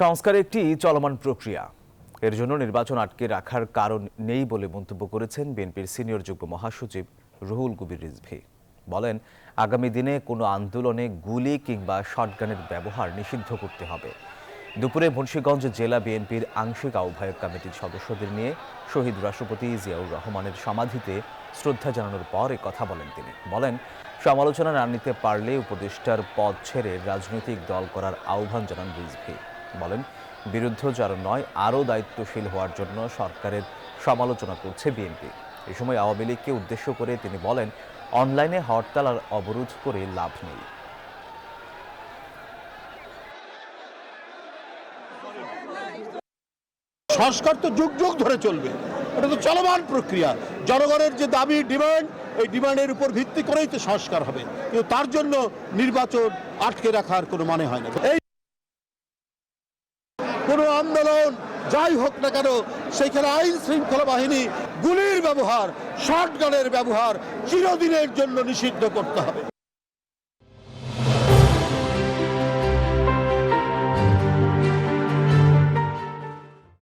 সংস্কার একটি চলমান প্রক্রিয়া। এর জন্য নির্বাচন আটকে রাখার কারণ নেই বলে মন্তব্য করেছেন বিএনপির সিনিয়র যুগ্ম মহাসচিব রুহুল কবির রিজভী। বলেন, আগামী দিনে কোনো আন্দোলনে গুলি কিংবা শটগানের ব্যবহার নিষিদ্ধ করতে হবে। দুপুরে মুন্সীগঞ্জ জেলা বিএনপির আংশিক আহ্বায়ক কমিটির সদস্যদের নিয়ে শহীদ রাষ্ট্রপতি জিয়াউর রহমানের সমাধিতে শ্রদ্ধা জানানোর পর কথা বলেন তিনি। বলেন, সমালোচনা না নিতে পারলে উপদেষ্টার পদ ছেড়ে রাজনৈতিক দল করার আহ্বান জানান রিজভী। বলেন বিরুদ্ধচার নয়, আরও দায়িত্বশীল হওয়ার জন্য সরকারের সমালোচনা করছে বিএনপি। এ সময় আওয়ামী লীগকে উদ্দেশ্য করে তিনি বলেন, অনলাইনে হরতাল আর অবরোধ করে লাভ নেই। সংস্কার তো যুগ যুগ ধরে চলবে। এটা তো চলমান প্রক্রিয়া। জনগণের যে দাবি, ডিমান্ড, এই ডিমান্ডের উপর ভিত্তি করেই তো সংস্কার হবে। কিন্তু তার জন্য নির্বাচন আটকে রাখার কোনো মানে হয় না। এই কোনো আন্দোলন, যাই হোক না কেন, সেখানে আইন শৃঙ্খলা বাহিনী গুলির ব্যবহার শর্ট গানের ব্যবহার চিরদিনের জন্য নিষিদ্ধ করতে হবে।